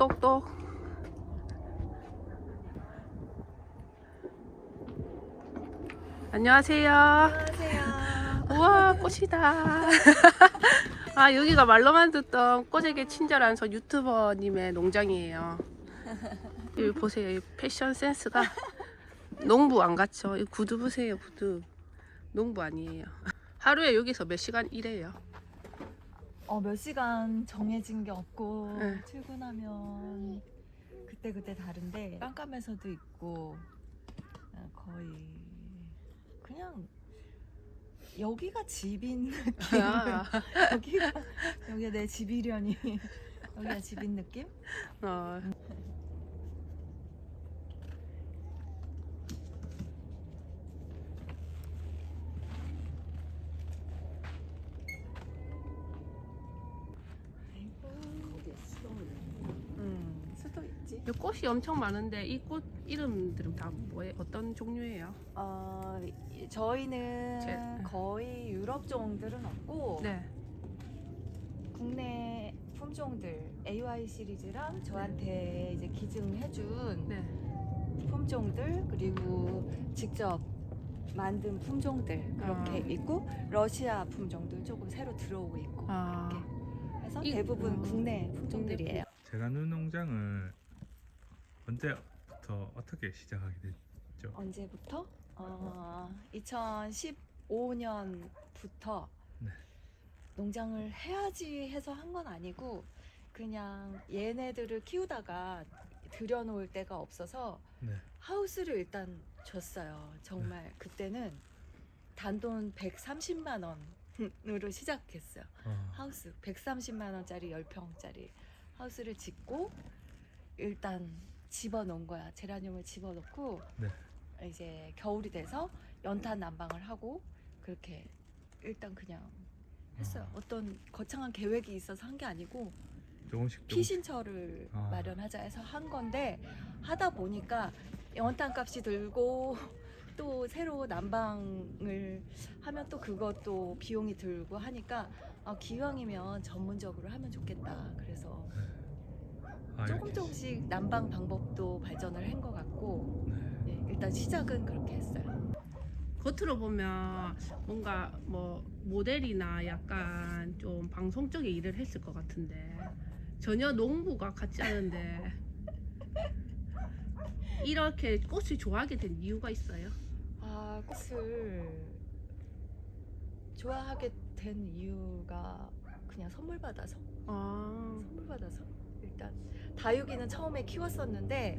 똑똑똑. 안녕하세요. 안녕하세요. 우와 꽃이다. 아 여기가 말로만 듣던 꽃에게 친절한 저 유튜버님의 농장이에요. 여기 보세요, 이 패션 센스가 농부 안 같죠? 이 구두 보세요, 구두. 농부 아니에요. 하루에 여기서 몇 시간 일해요? 어, 몇 시간 정해진 게 없고 네. 출근하면 그때 그때 다른데 깜깜해서도 있고 어, 거의 그냥 여기가 집인 느낌. 아, 여기가 여기가 내 집이려니 여기가 집인 느낌? 어, 음, 수도 있지. 이 꽃이 엄청 많은데 이 꽃 이름들은 다 뭐에 어떤 종류예요? 어, 이- 저희는 제- 거의 유럽 종들은 없고 네. 국내 품종들 AY 시리즈랑 저한테 이제 기증해준 네. 품종들 그리고 직접 만든 품종들 그렇게 아. 있고 러시아 품종들 조금 새로 들어오고 있고 아, 그래서 이- 대부분 음, 국내 품종들이에요. 제라늄 농장을 언제부터 어떻게 시작하게 됐죠? 언제부터? 어, 2015년부터 네. 농장을 해야지 해서 한 건 아니고 그냥 얘네들을 키우다가 들여놓을 데가 없어서 네. 하우스를 일단 줬어요. 정말 그때는 단돈 130만 원으로 시작했어요. 어, 하우스 130만 원짜리 10평짜리 하우스를 짓고 일단 집어넣은 거야. 제라늄을 집어넣고 네. 이제 겨울이 돼서 연탄 난방을 하고 그렇게 일단 그냥 했어요. 아. 어떤 거창한 계획이 있어서 한 게 아니고 조금씩 조금씩 피신처를 아. 마련하자 해서 한 건데 하다 보니까 연탄 값이 들고 또 새로 난방을 하면 또 그것도 비용이 들고 하니까 아, 기왕이면 전문적으로 하면 좋겠다. 그래서 아, 조금 이렇게 조금씩 난방 방법도 발전을 한 것 같고 네. 예, 일단 시작은 그렇게 했어요. 겉으로 보면 뭔가 뭐 모델이나 약간 좀 방송 쪽에 일을 했을 것 같은데 전혀 농부가 같지 않은데 이렇게 꽃을 좋아하게 된 이유가 있어요? 아 꽃을 좋아하게 된 이유가 그냥 선물 받아서 아, 선물 받아서 일단 다육이는 처음에 키웠었는데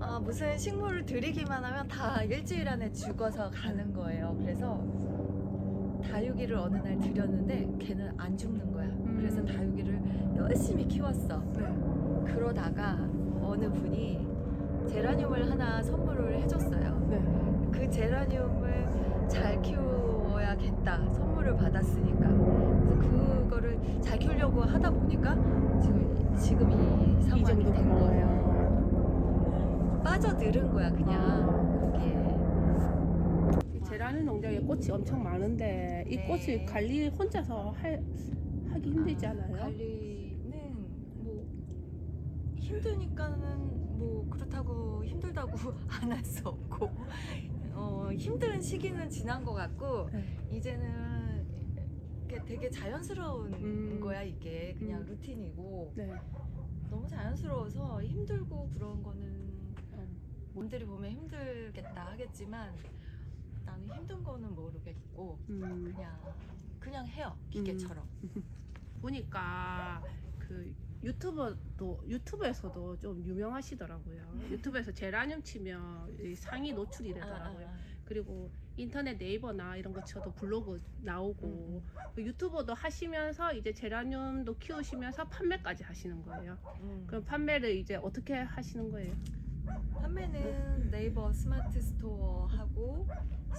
아, 무슨 식물을 들이기만 하면 다 일주일 안에 죽어서 가는 거예요. 그래서 다육이를 어느 날 들였는데 걔는 안 죽는 거야. 그래서 다육이를 열심히 키웠어. 네. 그러다가 어느 분이 제라늄을 하나 선물을 해줬어요. 네. 그 제라늄을 잘 키워야겠다 선물을 받았으니까 그래서 그 거를 잘 키우려고 하다 보니까 지금 지금 이이 상황이 정도 된 거예요. 빠져들은 거야 그냥 거기에. 이 제라늄 농장에 꽃이 엄청 많은데 이 네. 꽃을 관리 혼자서 할, 하기 힘들지 아, 않아요? 관리는 뭐 힘드니까는 뭐 그렇다고 힘들다고 안 할 수 없고 어, 힘든 시기는 지난 것 같고 네. 이제는 이게 되게 자연스러운 음. 거야 이게 그냥 음. 루틴이고 네. 너무 자연스러워서 힘들고 그런 거는 몸들이 보면 힘들겠다 하겠지만 나는 힘든 거는 모르겠고 음. 그냥 그냥 해요 기계처럼 보니까 그 유튜버도 유튜브에서도 좀 유명하시더라고요. 유튜브에서 제라늄 치면 이 상위 노출이 되더라고요. 아, 아, 아. 그리고 인터넷 네이버나 이런 거 쳐도 블로그 나오고 그 유튜버도 하시면서 이제 제라늄도 키우시면서 판매까지 하시는 거예요. 음. 그럼 판매를 이제 어떻게 하시는 거예요? 판매는 네이버 스마트 스토어 하고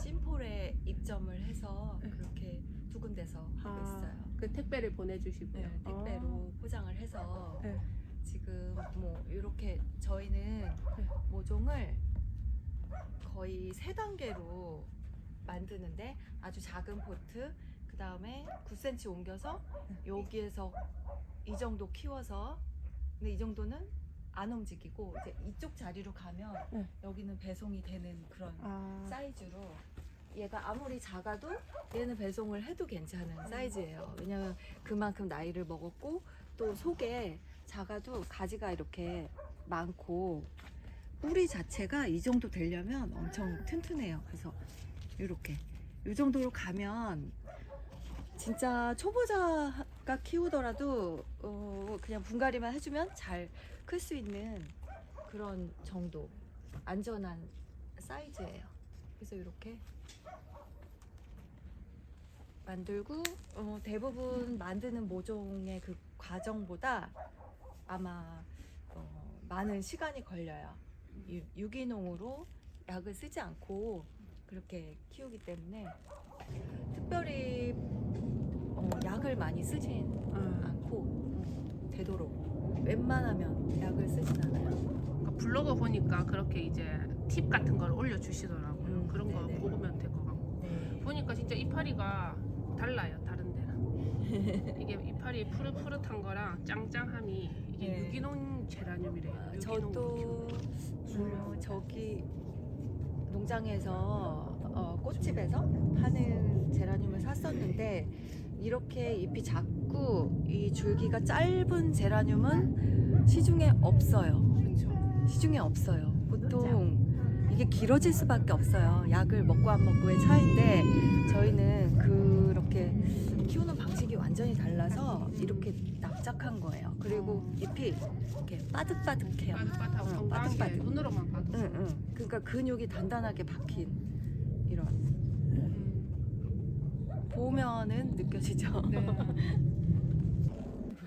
심폴에 입점을 해서 네. 그렇게 두 군데서 하고 있어요. 그 택배를 보내주시고요. 네, 택배로 포장을 해서 네. 지금 뭐 이렇게 저희는 네. 모종을 거의 세 단계로 만드는데 아주 작은 포트 그 다음에 9cm 옮겨서 여기에서 이 정도 키워서 근데 이 정도는 안 움직이고 이제 이쪽 자리로 가면 네. 여기는 배송이 되는 그런 아, 사이즈로 얘가 아무리 작아도 얘는 배송을 해도 괜찮은 사이즈예요. 왜냐면 그만큼 나이를 먹었고 또 속에 작아도 가지가 이렇게 많고 뿌리 자체가 이 정도 되려면 엄청 튼튼해요. 그래서 이렇게 이 정도로 가면 진짜 초보자가 키우더라도 어, 그냥 분갈이만 해주면 잘 클 수 있는 그런 정도 안전한 사이즈예요. 그래서 이렇게 만들고 어, 대부분 만드는 모종의 그 과정보다 아마 어, 많은 시간이 걸려요. 유, 유기농으로 약을 쓰지 않고 그렇게 키우기 때문에 특별히 어, 약을 많이 쓰진 아, 않고 음, 되도록 웬만하면 약을 쓰진 않아요. 그러니까 블로그 보니까 그렇게 이제 팁 같은 걸 올려주시더라고요. 음, 그런 거 네네. 보면 될 것 같고. 네. 보니까 진짜 이파리가 달라요 다른 데랑 이게 이파리 푸릇푸릇한 거랑 짱짱함이 이게 네. 유기농 제라늄이래요 아, 유기농 저도 음, 저기 농장에서 어, 꽃집에서 파는 제라늄을 샀었는데 이렇게 잎이 작고 이 줄기가 짧은 제라늄은 시중에 없어요. 그렇죠 시중에 없어요. 보통 이게 길어질 수밖에 없어요. 약을 먹고 안 먹고의 차이인데 저희는 그 렇게 키우는 방식이 완전히 달라서 이렇게 납작한 거예요. 그리고 잎이 이렇게 빠득빠득해요. 빠듯빠듯하고 응, 건강하게 빠듯빠듯. 눈으로만 봐도 응, 응. 그러니까 근육이 단단하게 박힌 이런 음, 보면은 느껴지죠. 네.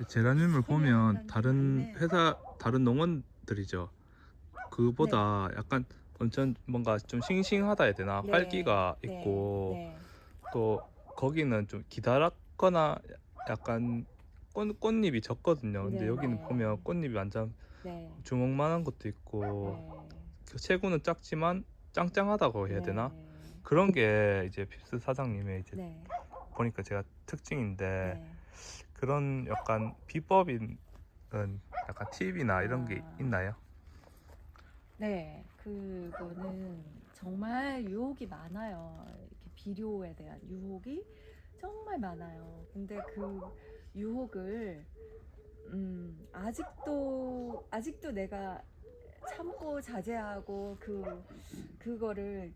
제라늄을 보면 다른 나는데. 회사 다른 농원들이죠. 그보다 약간 완전 뭔가 좀 싱싱하다 해야 되나 네. 활기가 네, 있고 네. 또 거기는 좀 기다랗거나 약간 꽃, 꽃잎이 적거든요. 근데 네, 여기는 네. 보면 꽃잎이 완전 네. 주먹만한 것도 있고 네. 그 체구는 작지만 짱짱하다고 해야 네. 되나? 그런 게 이제 핍스 사장님의 이제 네. 보니까 제가 특징인데 네. 그런 약간 비법인 약간 팁이나 이런 게 아. 있나요? 네, 그거는 정말 유혹이 많아요. 비료에 대한 유혹이 정말 많아요. 근데 그 유혹을 음, 아직도 아직도 내가 참고 자제하고 그 그거를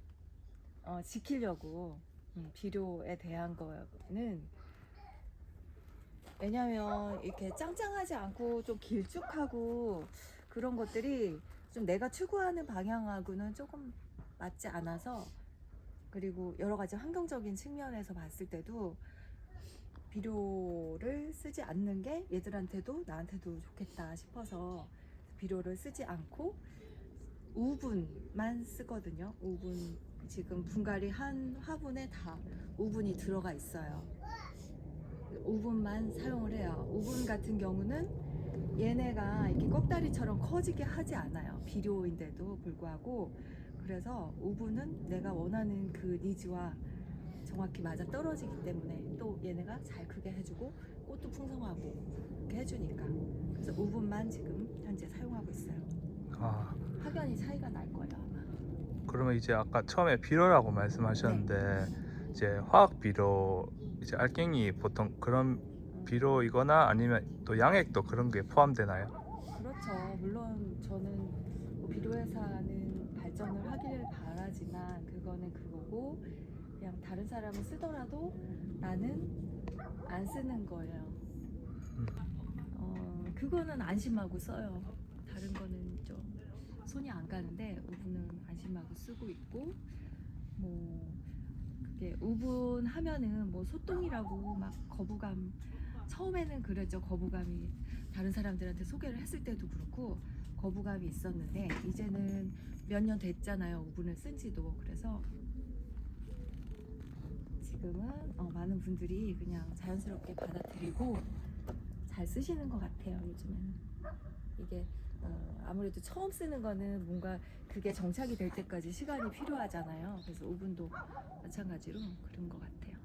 어, 지키려고 음, 비료에 대한 거는 왜냐면 이렇게 짱짱하지 않고 좀 길쭉하고 그런 것들이 좀 내가 추구하는 방향하고는 조금 맞지 않아서 그리고 여러 가지 환경적인 측면에서 봤을 때도 비료를 쓰지 않는 게 얘들한테도 나한테도 좋겠다 싶어서 비료를 쓰지 않고 우분만 쓰거든요. 우분 지금 분갈이 한 화분에 다 우분이 들어가 있어요. 우분만 사용을 해요. 우분 같은 경우는 얘네가 이렇게 꺽다리처럼 커지게 하지 않아요. 비료인데도 불구하고 그래서 우분은 내가 원하는 그 니즈와 정확히 맞아 떨어지기 때문에 또 얘네가 잘 크게 해주고 꽃도 풍성하고 이렇게 해주니까 그래서 우분만 지금 현재 사용하고 있어요. 아 확연히 차이가 날 거예요 아마. 그러면 이제 아까 처음에 비료라고 말씀하셨는데 이제 화학 비료 이제 알갱이 보통 그런 비료이거나 아니면 또 양액도 그런 게 포함되나요? 그렇죠. 물론 저는 뭐 비료 회사는 발전을 하기를 바라지만 그거는 그거고 그냥 다른 사람은 쓰더라도 나는 안 쓰는 거예요. 어, 그거는 안심하고 써요. 다른 거는 좀 손이 안 가는데 우분은 안심하고 쓰고 있고 뭐 그게 우분 하면은 뭐 소똥이라고 막 거부감 처음에는 그랬죠 거부감이 다른 사람들한테 소개를 했을 때도 그렇고 거부감이 있었는데 이제는 몇 년 됐잖아요. 우분을 쓴 지도. 그래서 지금은 어, 많은 분들이 그냥 자연스럽게 받아들이고 잘 쓰시는 것 같아요 요즘에는. 이게 어, 아무래도 처음 쓰는 거는 뭔가 그게 정착이 될 때까지 시간이 필요하잖아요. 그래서 우분도 마찬가지로 그런 것 같아요.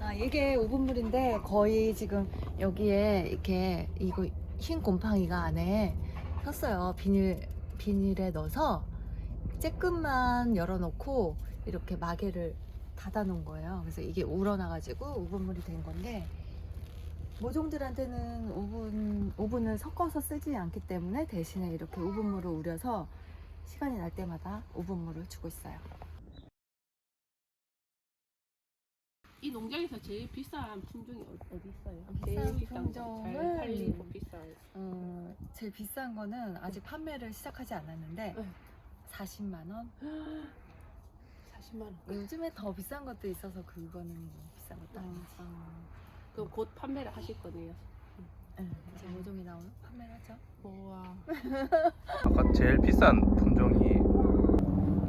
아 이게 우분물인데 거의 지금 여기에 이렇게 이거 흰 곰팡이가 안에 섰어요. 비닐 비닐에 넣어서 쬐끔만 열어놓고 이렇게 마개를 닫아놓은 거예요. 그래서 이게 우러나가지고 오븐물이 된 건데 모종들한테는 오븐 오븐을 섞어서 쓰지 않기 때문에 대신에 이렇게 오븐물을 우려서 시간이 날 때마다 오븐물을 주고 있어요. 이 농장에서 제일 비싼 품종이 어- 어디 있어요? 비싼 제일 비싼 거, 품종은- 잘 팔리고 비싼. 어, 제일 비싼 거는 아직 판매를 시작하지 않았는데 네. 40만 원. 40만 원. 요즘에 더 비싼 것도 있어서 그거는 뭐 비싼 것도 아니지. 그럼 곧 판매를 하실 거네요. 네, 이제 모종이 나오면 판매를 하죠. 우와. 아까 제일 비싼 품종이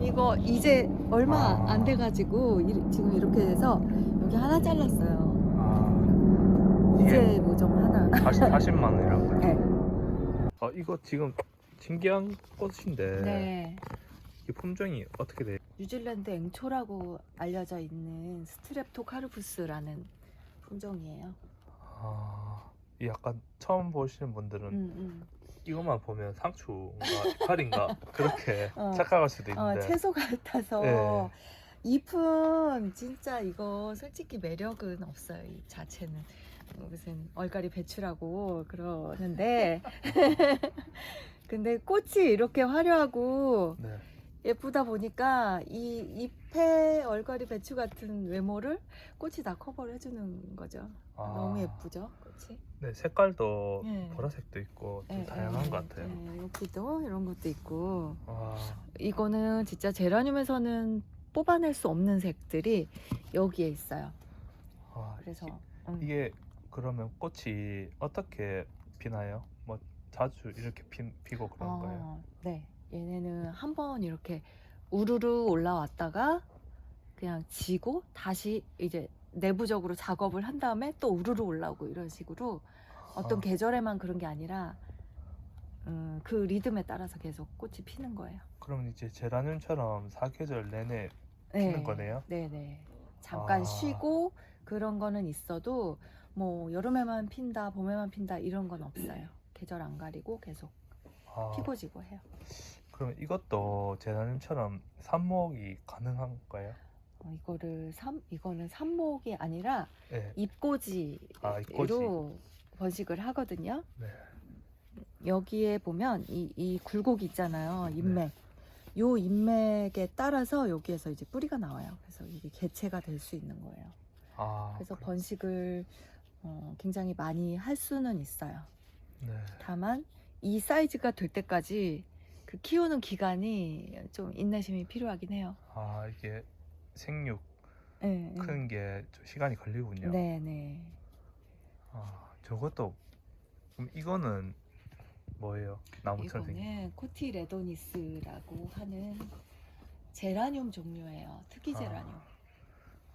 이거 이제 얼마 아. 안 돼가지고 이- 지금 이렇게 돼서 여기 하나 잘랐어요. 아, 이제 이게 모종 하나. 40, 40만 원이라고. 네. 어, 이거 지금 신기한 꽃인데 네. 이 품종이 어떻게 돼? 뉴질랜드 앵초라고 알려져 있는 스트랩토카르푸스라는 품종이에요. 아, 이 약간 처음 보시는 분들은 음, 음. 이것만 보면 상추인가 이파리인가 그렇게 어. 착각할 수도 어, 있는데 채소 같아서 네. 잎은 진짜 이거 솔직히 매력은 없어요. 이 자체는 무슨 얼갈이 배추라고 그러는데 근데 꽃이 이렇게 화려하고 네. 예쁘다 보니까 이 잎에 얼갈이 배추 같은 외모를 꽃이 다 커버를 해주는 거죠. 아, 너무 예쁘죠, 꽃이. 네, 색깔도 네. 보라색도 있고 좀 예, 다양한 예, 것 같아요. 예, 여기도 이런 것도 있고 와, 이거는 진짜 제라늄에서는 뽑아낼 수 없는 색들이 여기에 있어요. 와, 그래서 이- 음. 이게 그러면 꽃이 어떻게 피나요? 뭐 자주 이렇게 피, 피고 그런 거예요? 어, 네, 얘네는 한 번 이렇게 우르르 올라왔다가 그냥 지고 다시 이제 내부적으로 작업을 한 다음에 또 우르르 올라오고 이런 식으로 어떤 아. 계절에만 그런 게 아니라 음, 그 리듬에 따라서 계속 꽃이 피는 거예요. 그러면 이제 제라늄처럼 사계절 내내 피는 거네요? 네네. 잠깐 아. 쉬고 그런 거는 있어도 뭐 여름에만 핀다, 봄에만 핀다 이런 건 없어요. 계절 안 가리고 계속 아, 피고 지고 해요. 그러면 이것도 제라늄처럼 삽목이 가능한 거예요? 어, 이거를 삼 이거는 삽목이 아니라 네. 잎꽂이로 아, 잎꽂이. 번식을 하거든요. 네. 여기에 보면 이, 이 굴곡 있잖아요. 네. 인맥. 요 인맥에 따라서 여기에서 이제 뿌리가 나와요. 그래서 이게 개체가 될 수 있는 거예요. 아, 그래서 그렇- 번식을 어, 굉장히 많이 할 수는 있어요. 네. 다만 이 사이즈가 될 때까지 그 키우는 기간이 좀 인내심이 필요하긴 해요. 아, 이게 생육 네, 네. 크는 게좀 시간이 걸리군요. 네, 네. 아, 저것도 그럼 이거는 뭐예요? 나무처럼 생긴. 이거는 코티 레도니스라고 하는 제라늄 종류예요. 특이 아. 제라늄.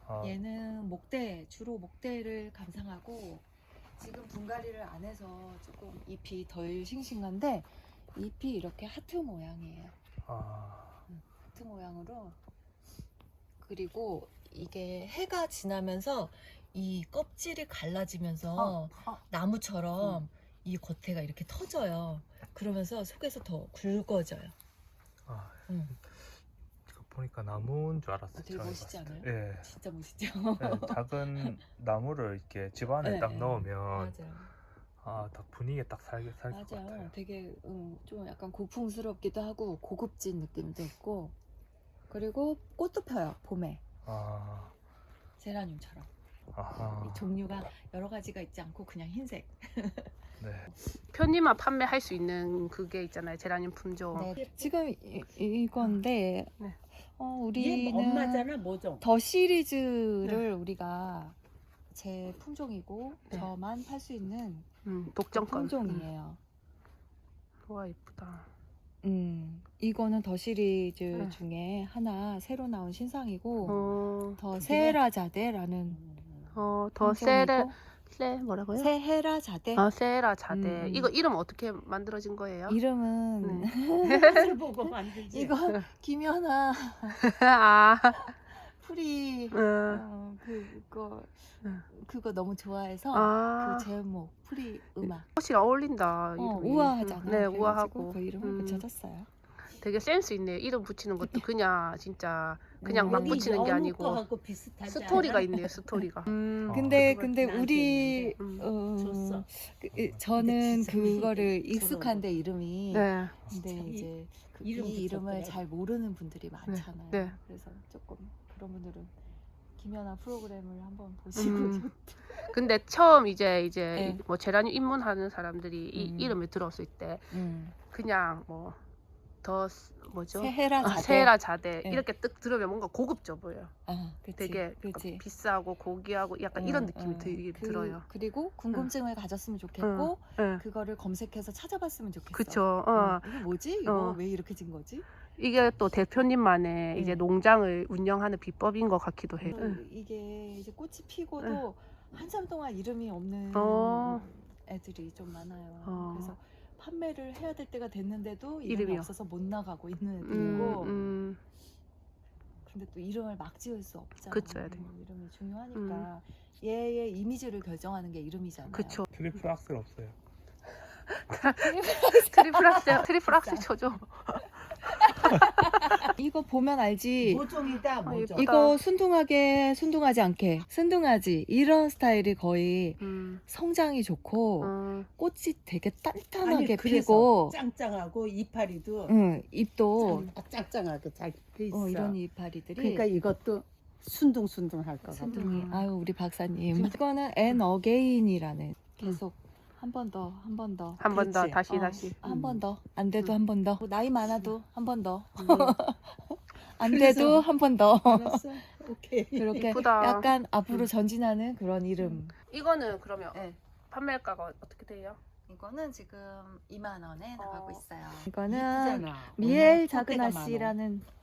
아, 얘는 목대 주로 목대를 감상하고 지금 분갈이를 안 해서 조금 잎이 덜 싱싱한데 잎이 이렇게 하트 모양이에요. 아, 하트 모양으로 그리고 이게 해가 지나면서 이 껍질이 갈라지면서 어. 나무처럼 이 겉에가 이렇게 터져요. 그러면서 속에서 더 굵어져요. 아, 응. 이거 보니까 나무인 줄 알았어요. 아, 되게 멋있지 않아요? 때. 예. 진짜 멋있죠? 네, 작은 나무를 이렇게 집 안에 네, 딱 네. 넣으면 맞아요. 아, 딱 분위기에 딱 살게 살것 맞아요. 같아요. 되게 음, 좀 약간 고풍스럽기도 하고 고급진 느낌도 있고 그리고 꽃도 펴요 봄에 아, 제라늄처럼 아하. 이 종류가 여러 가지가 있지 않고 그냥 흰색. 네. 편의만 판매할 수 있는 그게 있잖아요. 제라늄 품종. 네, 지금 이, 이건데 네. 어, 얘 우리는 엄마잖아 뭐죠? 더 시리즈를 우리가 제 품종이고 네. 저만 팔 수 있는 음, 독점권. 품종이에요. 음, 와 이쁘다. 음, 이거는 더 시리즈 네. 중에 하나 새로 나온 신상이고 어, 더 그게- 세라자데라는 어, 더 품종이고 세레 세 뭐라고요? 세헤라자데 아 세라 자대. 음. 이거 이름 어떻게 만들어진 거예요? 이름은 네. 술 보고 만들지. 이거 김연아 아, 프리 응. 어, 그거 응. 그거 너무 좋아해서 아, 그 제목 프리 음악 꽃이랑 어울린다. 어, 이름이. 우아하잖아. 네, 그래가지고 우아하고. 그 이름을 음. 붙여줬어요. 되게 센스 있네요. 이름 붙이는 것도 그냥 진짜 그냥 막 음. 붙이는 게 아니고 거하고 비슷하지 스토리가 않아? 있네요. 스토리가. 음. 어. 근데 그걸 근데 나한테 우리 있는데. 어, 줬어. 그, 이- 저는 진짜 그거를. 익숙한데 이름이 네. 근데 이- 이제 그 이름 이 이름을 붙였더라고. 잘 모르는 분들이 많잖아요. 네. 그래서 조금 그런 분들은 김연아 프로그램을 한번 보시고 음. 근데 처음 이제 이제 네. 뭐 제라늄 입문하는 사람들이 이 음. 이름을 들었을 때 음. 그냥 뭐 더 뭐죠? 세헤라 아, 자대. 세라 자대 네. 이렇게 뜩 들으면 뭔가 고급져 보여. 아, 그치, 되게 그치. 비싸고 고귀하고 약간 응, 이런 느낌이 응. 들, 그, 들어요. 그리고 궁금증을 가졌으면 좋겠고 응. 그거를 검색해서 찾아봤으면 좋겠어. 그쵸. 어. 어, 이게 뭐지? 이거 어. 왜 이렇게 진 거지? 이게 또 대표님만의 응. 이제 농장을 운영하는 비법인 것 같기도 해요. 어, 응. 이게 이제 꽃이 피고도 한참 동안 이름이 없는 어. 애들이 좀 많아요. 어. 그래서 판매를 해야 될 때가 됐는데도 이름이 이름이요? 없어서 못 나가고 있는 음, 애들이고 음. 근데 또 이름을 막 지을 수 없잖아. 그쵸, 야 돼. 이름이 중요하니까 얘의 이미지를 결정하는 게 이름이잖아요. 그쵸. 트리플 악셀 없어요. 트리플 악셀, 트리플 악셀 쳐줘. 이거 보면 알지. 모종이다 모종. 예쁘다. 이거 순둥하게 순둥하지 않게 순둥하지 이런 스타일이 거의 음. 성장이 좋고 음. 꽃이 되게 아니, 단단하게 그래서 피고 짱짱하고 이파리도 응, 잎도 짱- 짱짱하게 잘 돼 있어. 어, 이런 이파리들이 그러니까 이것도 순둥순둥할 것 같아. 순둥이 음. 아유 우리 박사님 이거는 앤 어게인이라는 계속 한 번 더 한 번 더 한 번 더 그렇지. 다시 어, 다시. 한 번 더 안 돼도 음. 한번 더 나이 많아도 한 번 더안 음. 그래서- 돼도 한 번 더 알았어. 오케이. 그렇게 이쁘다. 약간 앞으로 음. 전진하는 그런 이름 이거는 그러면 네. 판매가가 어떻게 돼요? 이거는 지금 2만 원에 어. 나가고 있어요. 이거는 이쁘잖아. 미엘 아씨라는 응.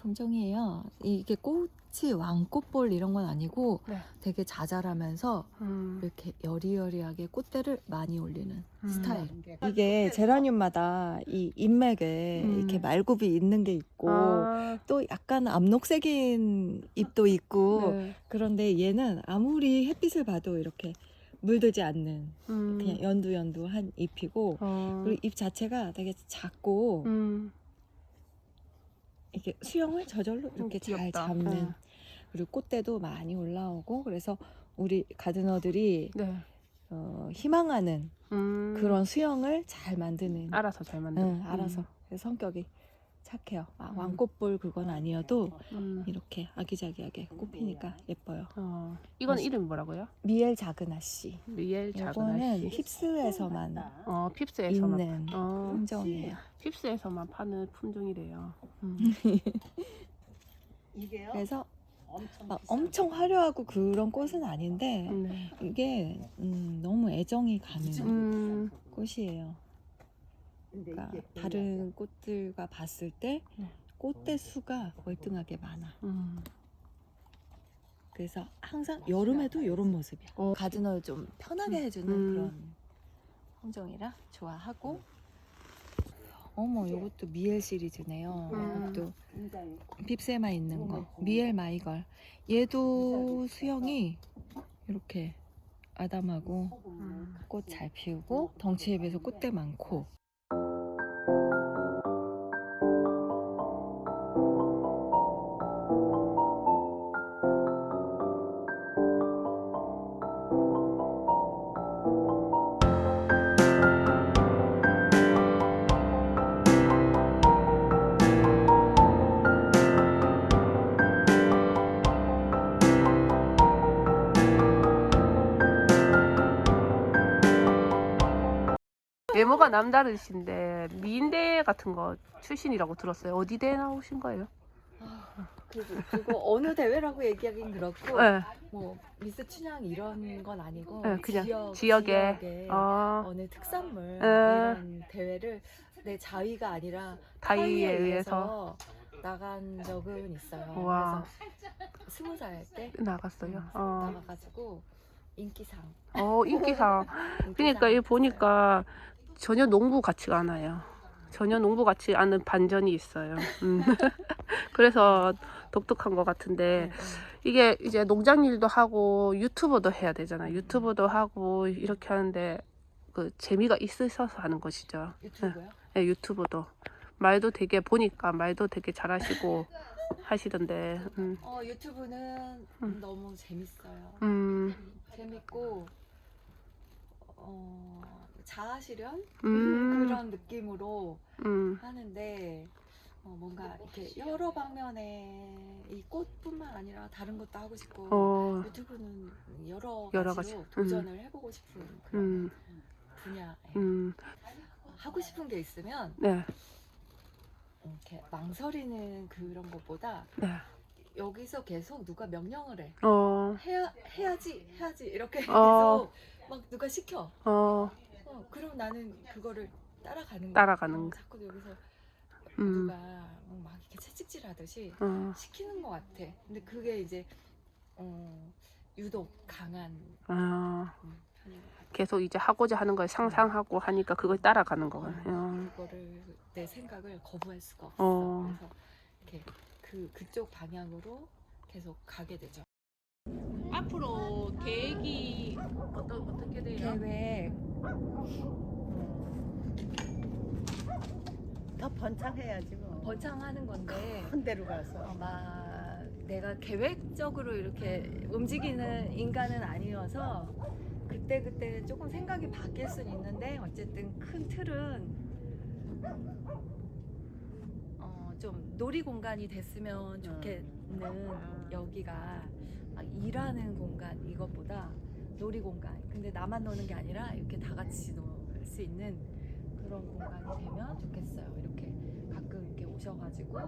품종이에요. 이게 꽃이 왕꽃볼 이런 건 아니고 네. 되게 자잘하면서 음. 이렇게 여리여리하게 꽃대를 많이 올리는 음. 스타일. 이게 제라늄마다 이 잎맥에 음. 이렇게 말굽이 있는 게 있고 아, 또 약간 암록색인 잎도 있고 네. 그런데 얘는 아무리 햇빛을 봐도 이렇게 물들지 않는 음. 그냥 연두연두한 잎이고 어. 그리고 잎 자체가 되게 작고 음. 이렇게 수영을 저절로 이렇게 잘 귀엽다. 잡는 응. 그리고 꽃대도 많이 올라오고 그래서 우리 가드너들이 네. 어, 희망하는 음. 그런 수영을 잘 만드는 알아서 잘 만든. 응, 알아서 그래서 성격이 착해요. 아, 음. 왕꽃볼 그건 아니어도 음. 이렇게 아기자기하게 꽃피니까 예뻐요. 어. 이건 이름이 뭐라고요? 미엘 작은 아씨. 리엘 이거는 아씨. 힙스에서만 어, 핍스에서만. 있는 어. 품종이에요. 핍스에서만 파는 품종이래요. 음. 이게요. 그래서 엄청 막 비싸. 엄청 화려하고 그런 꽃은 아닌데 네. 이게 음, 너무 애정이 가는 음. 꽃이에요. 그러니까 다른 꽃들과 봤을 때 네. 꽃대 수가 월등하게 많아. 음. 그래서 항상 여름에도 이런 모습이야. 어. 가드너를 좀 편하게 해주는 음. 그런 품종이라 좋아하고. 어머, 이것도 미엘 시리즈네요. 음. 이것도 빕스에만 있는 거. 미엘 마이걸. 얘도 수영이 이렇게 아담하고 음. 꽃잘 피우고 덩치에 비해서 꽃대 많고. 외모가 남다르신데 미인대 같은 거 출신이라고 들었어요. 어디 대회 나오신 거예요? 그거, 그거 어느 대회라고 얘기하긴 그렇고 네. 뭐 미스 춘향 이런 건 아니고 네, 그냥 지역, 지역에. 지역의 어, 어 느 특산물 에. 이런 대회를 내 자위가 아니라 타이에 의해서 나간 적은 있어요. 와. 그래서 스무 살 때 나갔어요. 어, 나가가지고 인기상. 어 인기상. 인기상 그러니까 이 보니까 전혀 농부 같지가 않아요. 전혀 농부 같지 않은 반전이 있어요. 음. 그래서 독특한 것 같은데 이게 이제 농장 일도 하고 유튜버도 해야 되잖아. 유튜버도 하고 이렇게 하는데 그 재미가 있으셔서 하는 것이죠. 유튜브요? 네, 유튜브도 말도 되게 보니까 말도 되게 잘하시고 하시던데. 음. 어 유튜브는 음. 너무 재밌어요. 음. 재밌고 어 자아실현 음. 그런 느낌으로 음. 하는데 어, 뭔가 이렇게 여러 방면에 이 꽃뿐만 아니라 다른 것도 하고 싶고 어. 유튜브는 여러, 여러 가지로 가지. 도전을 해보고 싶은 그런 음. 분야에 음. 하고 싶은 게 있으면 네. 이렇게 망설이는 그런 것보다 네. 여기서 계속 누가 명령을 해 어. 해야 해야지 해야지 이렇게 어. 계속 막 누가 시켜 어. 어, 그럼 나는 그거를 따라가는 거야. 따라가는 어, 거. 자꾸 여기서 음. 누가 막 이렇게 채찍질 하듯이 어. 시키는 것 같아. 근데 그게 이제 어, 유독 강한 어. 음, 편인 것 같아. 계속 이제 하고자 하는 걸 상상하고 하니까 그걸 따라가는 거야. 어. 그거를 내 생각을 거부할 수가 없어. 어. 그래서 이렇게 그 그쪽 방향으로 계속 가게 되죠. 앞으로 계획이 어떤 어떻게 돼요? 계획 더 번창해야지 뭐. 번창하는 건데 큰 데로 가서. 아마 내가 계획적으로 이렇게 움직이는 인간은 아니어서 그때 그때 조금 생각이 바뀔 수는 있는데 어쨌든 큰 틀은 어, 좀 놀이 공간이 됐으면 좋겠는 음. 여기가 막 일하는 공간 이것보다 놀이 공간. 근데 나만 노는 게 아니라 이렇게 다 같이 놀 수 있는 그런 공간이 되면 좋겠어요. 이렇게 가끔 이렇게 오셔가지고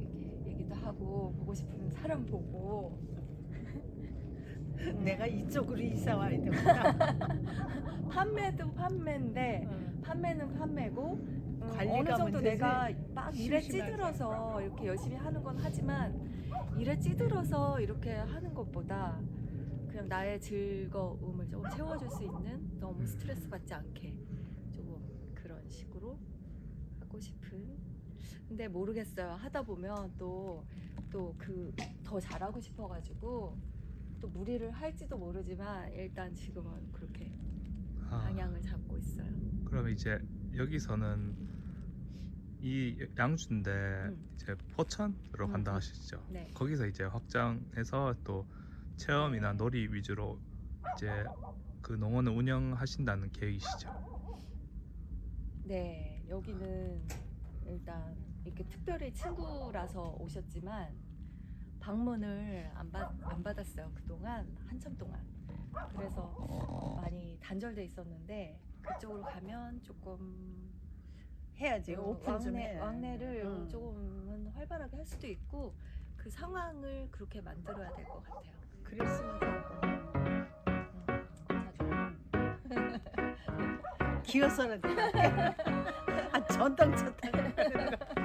이렇게 얘기도 하고 보고 싶은 사람 보고 내가 이쪽으로 이사 와야 되구나. 판매도 판매인데 응. 판매는 판매고 음, 어느 정도. 내가 막 일에. 찌들어서 이렇게 열심히 하는 건 하지만 일에 찌들어서 이렇게 하는 것보다 그냥 나의 즐거움을 조금 채워줄 수 있는 너무 스트레스 받지 않게 조금 그런 식으로 하고 싶은 근데 모르겠어요 하다 보면 또 또 그 더 잘하고 싶어가지고 또 무리를 할지도 모르지만 일단 지금은 그렇게 아, 방향을 잡고 있어요. 그럼 이제 여기서는 이 양주인데 음. 이제 포천으로 음, 간다 음. 하시죠. 네. 거기서 이제 확장해서 또 체험이나 놀이 위주로 이제 그 농원을 운영하신다는 계획이시죠. 네, 여기는 일단 이렇게 특별히 친구라서 오셨지만 방문을 안, 받, 안 받았어요. 그동안 한참 동안. 그래서 많이 단절돼 있었는데 그쪽으로 가면 조금 해야지. 어, 오픈 좀 왕래, 해. 왕래를 응. 조금은 활발하게 할 수도 있고 그 상황을 그렇게 만들어야 될 것 같아요. 그랬으면 자주. 기어서는 돼. 아 전동차 타고.